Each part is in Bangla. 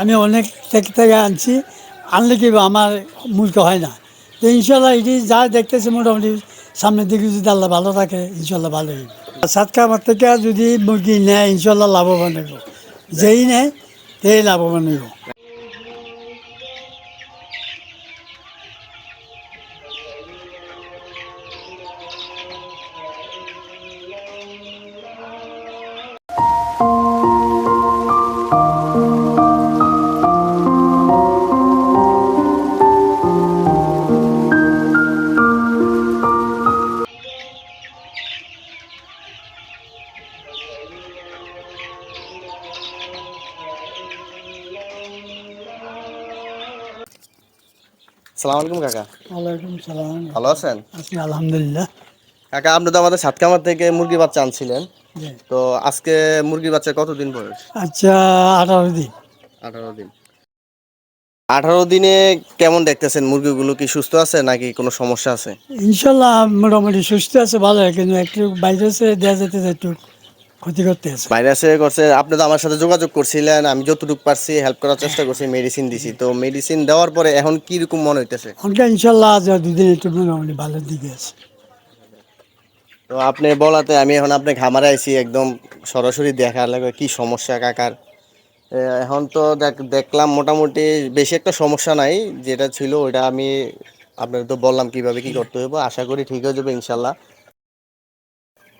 আমি অনেক থেকে থেকে আনছি, আনলে কি আমার মূল্য হয় না। তো ইনশাল্লাহ এটি যা দেখতেছি মোটামুটি সামনের দিকে যদি আল্লাহ ভালো থাকে, ইনশাল্লাহ ভালো হইব। সাতকা আমার থেকে যদি মুরগি নেয়, ইনশাল্লাহ লাভবান হইব। যেই নেয়, তেই লাভবান হইব। সালাম আলাইকুম কাকা। ওয়ালাইকুম সালাম। ভালো আছেন? আছি আলহামদুলিল্লাহ। কাকা আপনি তো আমাদের সাতকামার থেকে মুরগি বাচ্চা আনছিলেন। তো আজকে মুরগি বাচ্চা কতদিন বয়স? আচ্ছা আঠারো দিন। আঠারো দিন। আঠারো দিনে কেমন দেখতেছেন মুরগিগুলো? কি সুস্থ আছে নাকি কোনো সমস্যা আছে? ইনশাল্লাহ মোটামুটি সুস্থ আছে ভালো কিন্তু একটু বাইরে দেওয়া যেতে একটু। ক্ষতি করতে আছে। ভাইরাসে করছে আপনি তো আমার সাথে যোগাযোগ করছিলেন আমি যতটুকু পারছি হেল্প করার চেষ্টা করছি মেডিসিন দিছি। তো মেডিসিন দেওয়ার পরে এখন কি রকম মনে হইতেছে? অনেকটা ইনশাল্লাহ আজ দুদিন একটু মোটামুটি ভালোর দিকে আছে। তো আপনি বলাতে আমি এখন আপনি খামারে আইছি একদম সরাসরি দেখার লাগে কি সমস্যা কাকার? এখন তো দেখ- দেখলাম মোটামুটি বেশি একটা সমস্যা নাই যেটা ছিল ওইটা আমি আপনার তো বললাম কীভাবে কি করতে হবে আশা করি ঠিক হয়ে যাবে ইনশাল্লাহ।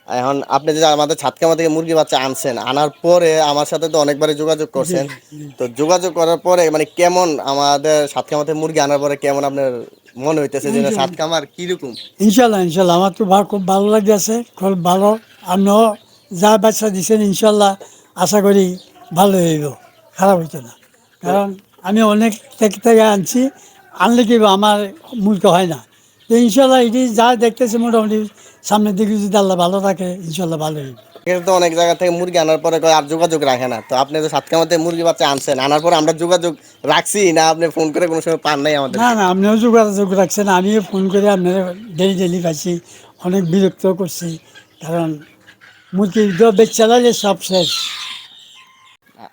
এখন আপনি যে আমাদের ছাতকামা থেকে মুরগি বাচ্চা আনছেন আনার পরে আমার সাথে তো অনেকবারই যোগাযোগ করছেন। তো যোগাযোগ করার পরে মানে কেমন আমাদের সাতকামা থেকে মুরগি আনার পরে কেমন আপনার মনে হইতেছে যে সাতকামার কীরকম? ইনশাল্লাহ ইনশাল্লাহ। আমার তো খুব ভালো লাগতেছে খুব ভালো। আপনিও যা বাচ্চা দিচ্ছেন ইনশাল্লাহ আশা করি ভালো হইব। খারাপ হইতো না। কারণ আমি অনেক থেকে থেকে আনছি আনলে কি আমার মূল্য হয় না। ইনশাল্লাহ এটি যা দেখতেছি মোটামুটি সামনের দিকে যদি আল্লাহ ভালো থাকে ইনশাল্লাহ ভালো কিন্তু অনেক জায়গা থেকে মুরগি আনার পরে আর যোগাযোগ রাখে না। তো আপনি তো সাতকামাতে মুরগি বাচ্চা আনছেন আনার পরে আমরা যোগাযোগ রাখছি না আপনি ফোন করে কোনো সময় পান নাই আমাদের? না না আপনিও যোগাযোগ রাখছেন আমিও ফোন করে আপনার ডেলি ডেলি পাইছি অনেক বিরক্ত করছি কারণ মুরগি বেচ চালালে সব শেষ।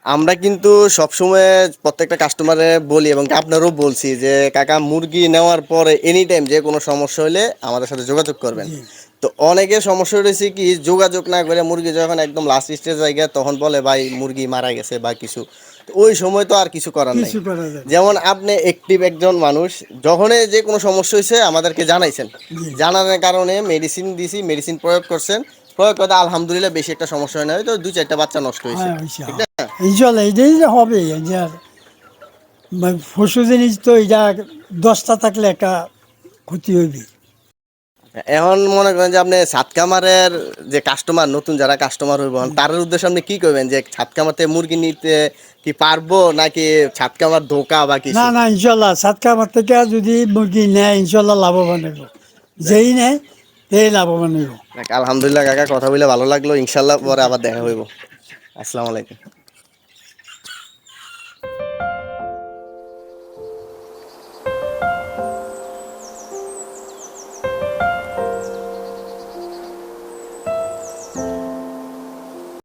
আমরা কিন্তু সবসময় প্রত্যেকটা কাস্টমারে বলি এবং আপনারও বলছি যে কাকা মুরগি নেওয়ার পরে এনি টাইম যে কোনো সমস্যা হলে আমাদের সাথে যোগাযোগ করবেন। তো অনেকে সমস্যা রয়েছে কি যোগাযোগ না করে মুরগি যখন একদম লাস্ট স্টেজ জায়গায় তখন বলে ভাই মুরগি মারা গেছে বা কিছু। ওই সময় তো আর কিছু করার নেই। যেমন আপনি অ্যাক্টিভ একজন মানুষ যখনই যে কোনো সমস্যা হয়েছে আমাদেরকে জানাইছেন। জানানোর কারণে মেডিসিন দিছি মেডিসিন প্রয়োগ করছেন। প্রয়োগ করতে আলহামদুলিল্লাহ বেশি একটা সমস্যা হয় না হয়তো দুই চারটা বাচ্চা নষ্ট হয়েছে হ্যাঁ এটাই হবে আর মানে জিনিস তো এটা দশটা থাকলে একটা ক্ষতি হইবে। এখন মনে করেন যে আপনি সাতকামারের যে কাস্টমার নতুন যারা কাস্টমার হইব তার উদ্দেশ্যে আপনি কি করবেন? যে মুরগি নিতে কি পারব নাকি সাতকামার ধোকা বা কিছু? না না ইনশাল্লাহ সাতকা আমার থেকে যদি মুরগি নেয় ইনশাল্লাহ লাভবান হইব। যেই নেয় তেই লাভবান হইব। আলহামদুলিল্লাহ কাকা কথা বলে ভালো লাগল। ইনশাল্লাহ পরে আবার দেখা হইব। আসসালামু আলাইকুম।